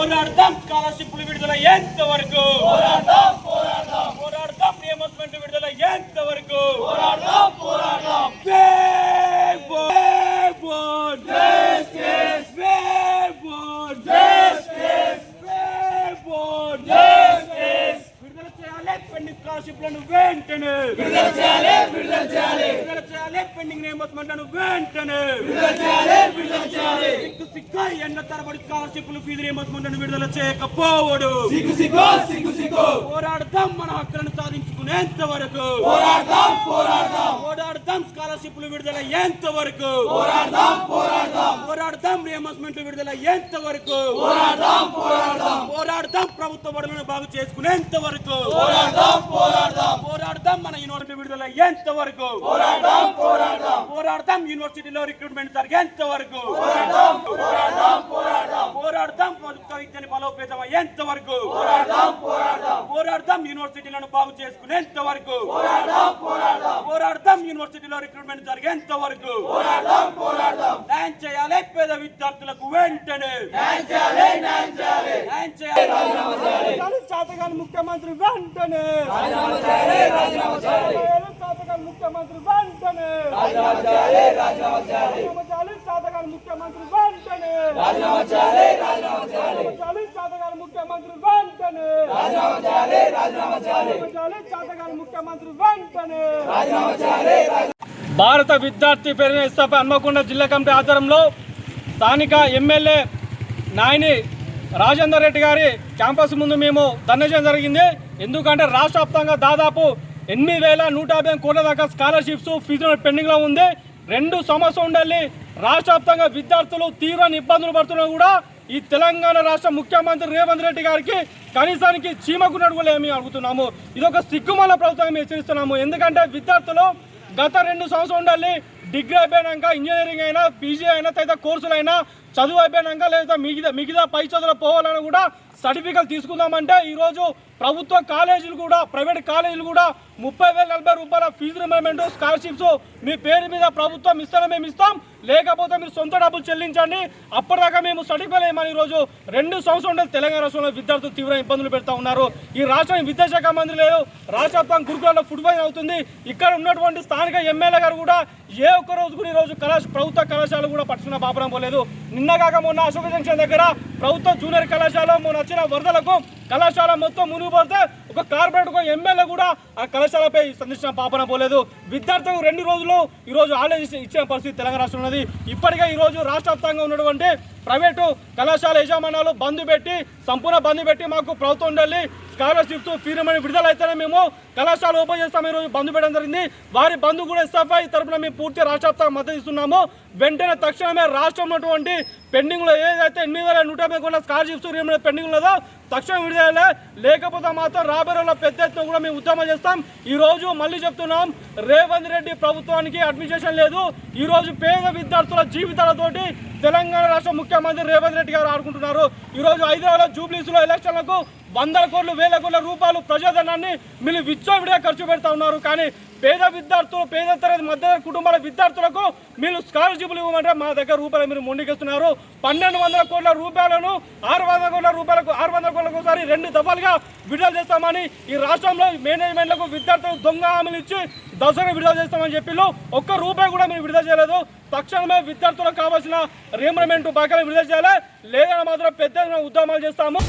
పోరాడదాం స్కాలర్షిప్లు విడుదల ఎంత వరకు పోరాడదాం పోరాడదాం. పోరాడదాం రియంబర్స్మెంట్ విడుదల ఎంత వరకు పోరాడదాం. పోరాడదాం విడుదల చేయాలి పెండింగ్ స్కాలర్షిప్లను వెంటనే. విడుదల చేయాలి విడుదల చేయాలి. విడుదల చేయాలి పెండింగ్ రియంబర్స్మెంట్లను వెంటనే విడుదల చేయాలి విడుదల చేయాలి సిగ్గు సిగ్గు ఎండ తరబడి స్కాలర్షిప్లు ఫీజు రియంబర్స్మెంట్లను విడుదల చేయకపోవడు! పోరాడదాం మన హక్కులను సాధించుకునేంత వరకు! పోరాడదాం పోరాడదాం! పోరాడదాం స్కాలర్షిప్లు విడుదల ఎంత వరకు! పోరాడదాం పోరాడదాం! పోరాడదాం రియంబర్స్మెంట్లు విడుదల ఎంత వరకు! పోరాడదాం పోరాడదాం! పోరాడదాం ప్రభుత్వ బడులను బాగు చేసుకునేంత వరకు! పోరాడదాం పోరాడదాం! పోరాడదాం మన యూనివర్సిటీ విడుదల ఎంత వరకు పోరాడదాం! పోరాడదాం యూనివర్సిటీలో రిక్రూట్మెంట్ జరిగేంత వరకు. పోరాడదాం ప్రభుత్వ విద్యని బలోపేతం ఎంత వరకు. పోరాడదాం యూనివర్సిటీలను బాగు చేసుకునేంత వరకు. పోరాడదాం యూనివర్సిటీలో రిక్రూట్మెంట్ జరిగేంత వరకు. న్యాయం చేయాలి. పేద విద్యార్థులకు వెంటనే. న్యాయం చేయాలి. చేయాలి చేయాలి ముఖ్యమంత్రి వెంటనే! ముఖ్యమంత్రి రాజీనామా ముఖ్యమంత్రి భారత విద్యార్థి ఎస్ఎఫ్ హన్మకొండ జిల్లా కమిటీ ఆధ్వర్యంలో స్థానిక ఎమ్మెల్యే నాయని రాజేందర్ రెడ్డి గారి క్యాంపస్ ముందు మేము ధర్నా చేయడం జరిగింది. ఎందుకంటే రాష్ట్ర వ్యాప్తంగా దాదాపు ఎనిమిది వేల నూట యాభై కోట్ల దాకా స్కాలర్షిప్స్ ఫీజు పెండింగ్లో ఉంది. రెండు సంవత్సరం ఉండాలి. రాష్ట్ర వ్యాప్తంగా విద్యార్థులు తీవ్ర ఇబ్బందులు పడుతున్నా కూడా. ఈ తెలంగాణ రాష్ట్ర ముఖ్యమంత్రి రేవంత్ రెడ్డి గారికి కనీసానికి చీమకున్నట్టు కూడా ఏమి అడుగుతున్నాము. ఇది ఒక సిగ్గుమాల ప్రభుత్వం హెచ్చరిస్తున్నాము ఎందుకంటే విద్యార్థులు గత రెండు సంవత్సరం ఉండాలి. డిగ్రీ అయిపోయాక ఇంజనీరింగ్ అయినా పీజీ అయినా తదితర కోర్సులు అయినా చదువు అయిపోయాక లేదా మిగతా మిగతా పై చదువులు పోవాలని కూడా సర్టిఫికెట్ తీసుకుందామంటే ఈరోజు ప్రభుత్వ కాలేజీలు కూడా ప్రైవేట్ కాలేజీలు కూడా ముప్పై వేల నలభై రూపాయల ఫీజు రిమెంట్ స్కాలర్షిప్స్ మీ పేరు మీద ప్రభుత్వం ఇస్తానే మేము ఇస్తాం. లేకపోతే మీరు సొంత డబ్బులు చెల్లించండి. అప్పటిదాకా మేము సడిపలేమని ఈరోజు రెండు సంవత్సరం ఉండేది తెలంగాణ రాష్ట్రంలో విద్యార్థులు తీవ్ర ఇబ్బందులు పెడతా ఉన్నారు. ఈ రాష్ట్రం విద్యాశాఖ మంత్రి లేదు రాష్ట్రం గురుకులలో ఫుడ్ ఫైన్ అవుతుంది. ఇక్కడ ఉన్నటువంటి స్థానిక ఎమ్మెల్యే గారు కూడా ఏ ఒక్క రోజు కూడా ఈ రోజు కళాశ ప్రభుత్వ కళాశాల కూడా పట్టుకున్న పాపడం పోలేదు. నిన్న కాక మొన్న అశోక జంక్షన్ దగ్గర ప్రభుత్వ జూనియర్ కళాశాల మొన్న వచ్చిన వరదలకు కళాశాల మొత్తం మునిగిపోతే ఒక కార్పొరేట్ ఒక ఎమ్మెల్యే కూడా ఆ కళాశాలపై సందర్శన పాపన పోలేదు. విద్యార్థులకు రెండు రోజులు ఈరోజు ఆలోచించి ఇచ్చిన పరిస్థితి తెలంగాణ రాష్ట్రంలో ఉన్నది. ఇప్పటికే ఈరోజు రాష్ట్ర వ్యాప్తంగా ఉన్నటువంటి ప్రైవేటు కళాశాల యజమానాలు బంద్ పెట్టి సంపూర్ణ బంద్ పెట్టి మాకు ప్రభుత్వం ఉండాలి. స్కాలర్షిప్స్ ఫీరమని విడుదల అయితేనే మేము కళాశాల ఓపెన్ చేస్తాం ఈరోజు బంద్ పెట్టడం జరిగింది. వారి బంధు కూడా ఎస్ఎఫ్ఐ తరఫున మేము పూర్తి రాష్ట్ర మద్దతు ఇస్తున్నాము. వెంటనే తక్షణమే రాష్ట్రం ఉన్నటువంటి పెండింగ్లో ఏదైతే ఎనిమిది వేల నూట యాభై కోట్ల స్కాలర్షిప్స్ పెండింగ్ లేదో తక్షణం విడుదల లేకపోతే మాత్రం రాబోయే పెద్ద ఎత్తున కూడా మేము ఉద్యమం చేస్తాం. ఈ రోజు మళ్ళీ చెప్తున్నాం రేవంత్ రెడ్డి ప్రభుత్వానికి అడ్మినిస్ట్రేషన్ లేదు. ఈరోజు పేద విద్యార్థుల జీవితాలతోటి తెలంగాణ రాష్ట్ర ముఖ్యమంత్రి రేవంత్ రెడ్డి గారు ఆడుకుంటున్నారు. ఈ రోజు హైదరాబాద్ జూబ్లీస్లో ఎలక్షన్లకు వందల కోట్లు వేల కోట్ల రూపాయలు ప్రజాధనాన్ని మీరు విచ్చోవిడిగా ఖర్చు పెడతా ఉన్నారు. కానీ పేద విద్యార్థులు పేద తరగతి మధ్య కుటుంబాల విద్యార్థులకు మీరు స్కాలర్షిప్లు ఇవ్వమంటే మా దగ్గర రూపాయలు మీరు ముందుకేస్తున్నారు పన్నెండు వందల కోట్ల రూపాయలను ఆరు వందల కోట్ల రూపాయలకు ఆరు వందల కోట్లకు ఒకసారి రెండు దఫాలుగా విడుదల చేస్తామని ఈ రాష్ట్రంలో మేనేజ్మెంట్లకు విద్యార్థులకు దొంగ హామీలు ఇచ్చి దసరా విడుదల చేస్తామని చెప్పిళ్ళు. ఒక్క రూపాయి కూడా మీరు విడుదల చేయలేదు. తక్షణమే విద్యార్థులకు కావాల్సిన రీఎంబర్మెంట్ బాకాలు విడుదల చేయాలి. లేదని మాత్రం పెద్ద ఉద్యమాలు చేస్తాము.